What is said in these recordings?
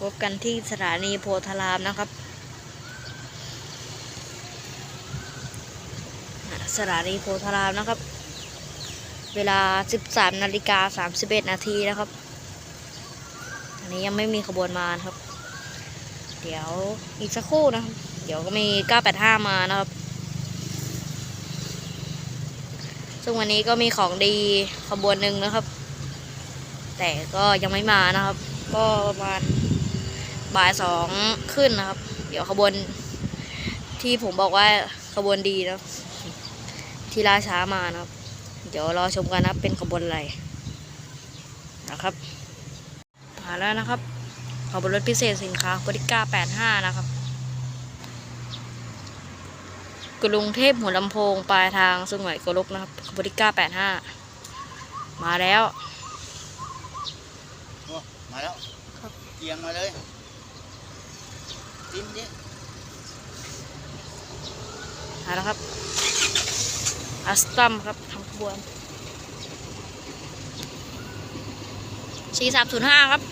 พบกันที่สถานีโพธารามนะครับ สถานีโพธารามนะครับ เวลา 13นาฬิกา31นาทีนะครับ อันนี้ยังไม่มีขบวนมานครับ เดี๋ยวอีกสักครู่นะครับ เดี๋ยวก็มี 985 มานะครับ ซึ่งวันนี้ก็มีของดีขบวนหนึ่งนะครับ แต่ก็ยังไม่มานะครับ ก็ประมาณ บ่ายสองขึ้นนะครับ เดี๋ยวขบวนที่ผมบอกว่าขบวนดีนะครับที่ล่าช้ามานะครับ เดี๋ยวรอชมกันนะครับเป็นขบวนอะไรนะครับมาแล้วนะครับขบวนรถพิเศษสินค้าบริก้า85 นะครับ กรุงเทพหัวลำโพงปลายทางสุไหงโกลกนะครับบริก้า85 มาแล้วโอ้มาแล้วครับเกียงมาเลย จิ้มดิมาแล้วครับอัสตัมครับทำขบวนสี่สามศูนย์ห้าครับ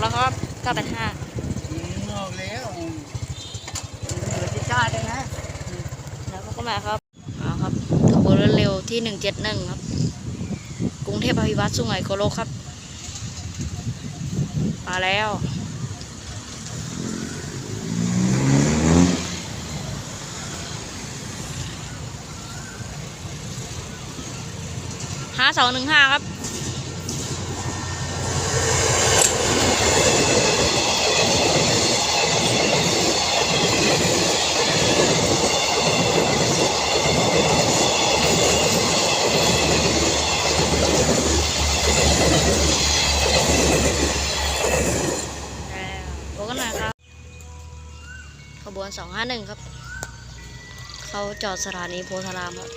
แล้วครับเก้าแปดห้าอืมออกแล้วเหลือที่ชาติด้วยนะแล้วก็มาครับเอาครับขบวนรถเร็วที่หนึ่งเจ็ดหนึ่งครับ กรุงเทพอภิวัตสุไหงโกลกครับ มาแล้วห้าสองหนึ่งห้าครับแล้วโบกันหน่อยครับ ขบ วนสองห้าหนึ่งครับ เขาจอดสถานีโพธารามครับ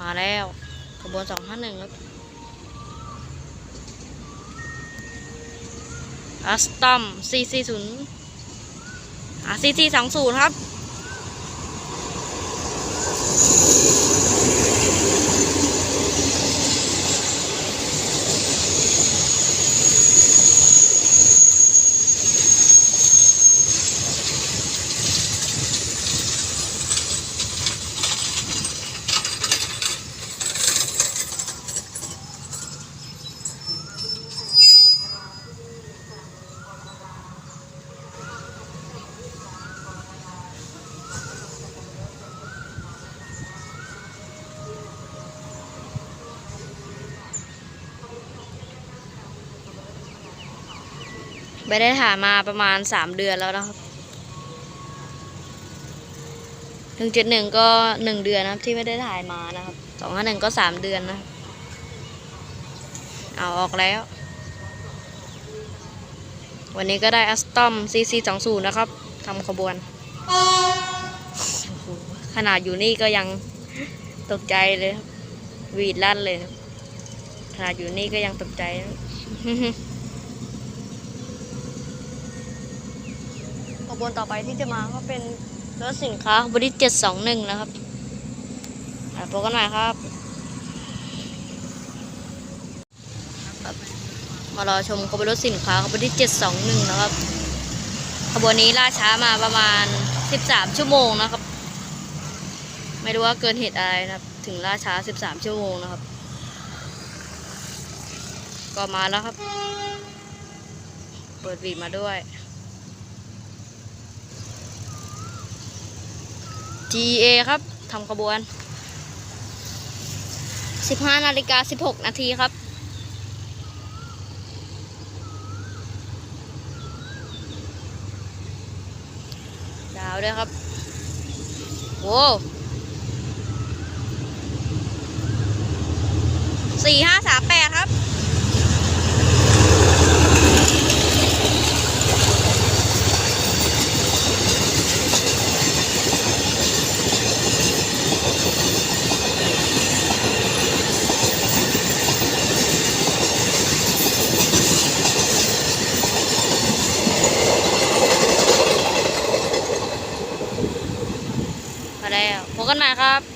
มาแล้วขบวนสองห้าหนึ่งครับอัสตัมซีซีศูนย์อะซีซีสองศูนย์ครับ ไม่ได้ถ่ายมาประมาณสามเดือนแล้วนะครับหนึ่งจุดหนึ่งก็หนึ่งเดือนนะครับ ที่ไม่ได้ถ่ายมานะครับสองห้าหนึ่งก็สามเดือนนะเอาออกแล้ว วันนี้ก็ได้อัสตอมซีซีสองศูนย์นะครับทำขบวน ขนาดอยู่นี่ก็ยังตกใจเลยวีดลั่นเลย ขนาดอยู่นี่ก็ยังตกใจนะ ขบ วนต่อไปที่จะมาก็เป็นรถสินค้าบริเจ็ดสองหนึ่งนะครับอะพบกันใหม่ครับครับ มารอชมขบวนรถสินค้าขบวนที่เจ็ดสองหนึ่งนะครับ ขบวนนี้ล่าช้ามาประมาณสิบสามชั่วโมงนะครับ ไม่รู้ว่าเกินเหตุอะไรนะครับ ถึงล่าช้าสิบสามชั่วโมงนะครับ ก็มาแล้วครับ เปิดวีดมาด้วย GA ครับทำขบวน 15นาฬิกา16 นาทีครับ ดาวด้วยครับ โว้สี่ห้าสามแปดครับ พบกันใหม่ครับ